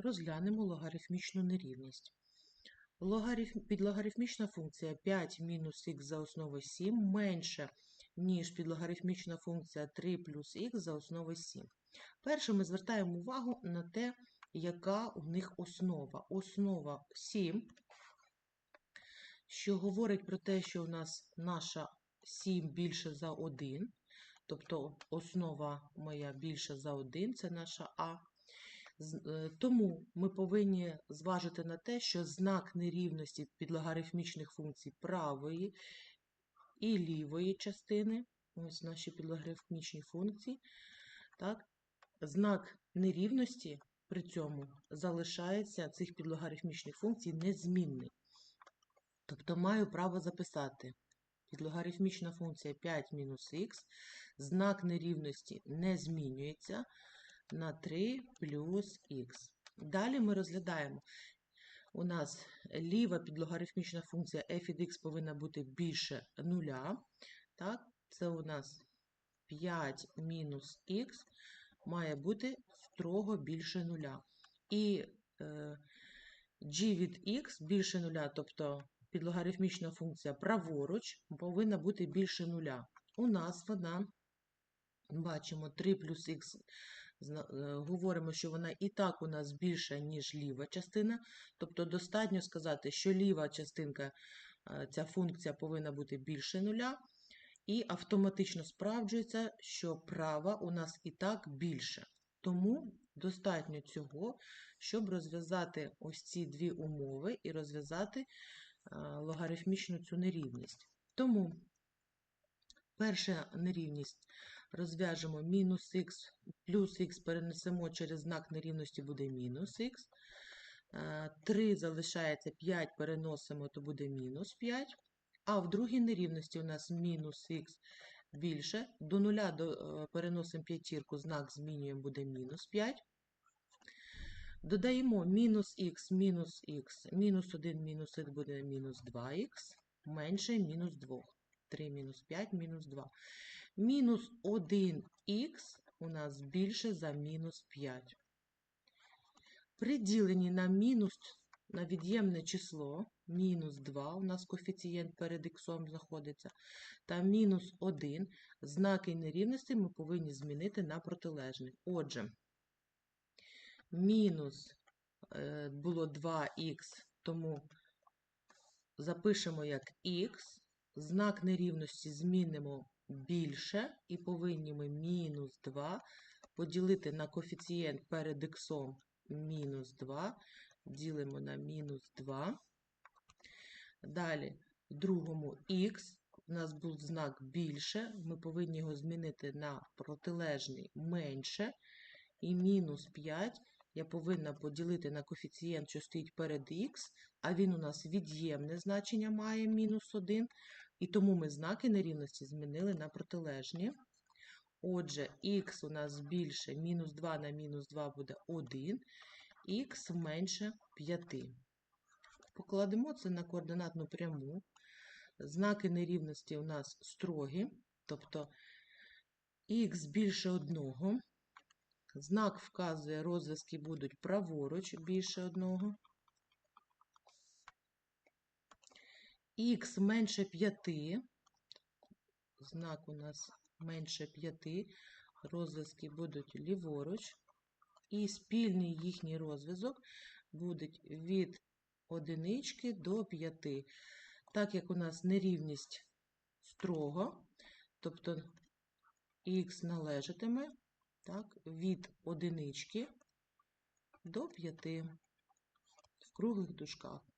розглянемо логарифмічну нерівність. Логарифм... Підлогарифмічна функція 5 мінус х за основу 7 менша, ніж підлогарифмічна функція 3 плюс х за основу 7. Перше ми звертаємо увагу на те, яка у них основа. Основа 7, що говорить про те, що у нас наша 7 більше за 1, тобто основа моя більше за 1, це наша А. Е, Тому ми повинні зважити на те, що знак нерівності підлогарифмічних функцій правої і лівої частини, ось наші підлогарифмічні функції, так, знак нерівності при цьому залишається цих підлогарифмічних функцій незмінний. Тобто маю право записати підлогарифмічна функція 5 мінус х, знак нерівності не змінюється на 3 плюс х. Далі ми розглядаємо. У нас ліва підлогарифмічна функція f від x повинна бути більше нуля. Так? Це у нас 5 мінус х має бути строго більше нуля. І е, g від x більше нуля, тобто підлогарифмічна функція праворуч повинна бути більше нуля. У нас вона, бачимо, 3 плюс х, говоримо, що вона і так у нас більша, ніж ліва частина. Тобто достатньо сказати, що ліва частинка, е, ця функція повинна бути більше нуля, і автоматично справджується, що права у нас і так більше. Тому достатньо цього, щоб розв'язати ось ці дві умови і розв'язати е, логарифмічну цю нерівність. Тому перша нерівність розв'яжемо мінус х плюс х перенесемо через знак нерівності буде мінус х. 3 залишається 5 переносимо, то буде мінус 5. А в другій нерівності у нас мінус х більше. До нуля е, переносимо п'ятірку, знак змінюємо, буде мінус 5. Додаємо мінус х, мінус х, мінус 1, мінус х буде мінус 2х, менше мінус 2. 3 мінус 5, мінус 2. Мінус 1х у нас більше за мінус 5. При діленні на мінус, на від'ємне число, мінус 2, у нас коефіцієнт перед х знаходиться, та мінус 1, знаки нерівності ми повинні змінити на протилежний. Отже, мінус е, було 2х, тому запишемо як х, знак нерівності змінимо більше, і повинні ми мінус 2 поділити на коефіцієнт перед х мінус 2, ділимо на мінус 2. Далі, в другому х, у нас був знак більше, ми повинні його змінити на протилежний менше, і мінус 5 я повинна поділити на коефіцієнт, що стоїть перед х, а він у нас від'ємне значення має мінус 1, і тому ми знаки нерівності змінили на протилежні. Отже, х у нас більше, мінус 2 на мінус 2 буде 1, х менше 5. Покладемо це на координатну пряму. Знаки нерівності у нас строгі, тобто х більше 1. Знак вказує, розв'язки будуть праворуч більше 1. Х менше 5. Знак у нас менше 5. Розв'язки будуть ліворуч. І спільний їхній розв'язок буде від одинички до 5. Так як у нас нерівність строго, тобто х належатиме так, від одинички до п'яти в круглих дужках.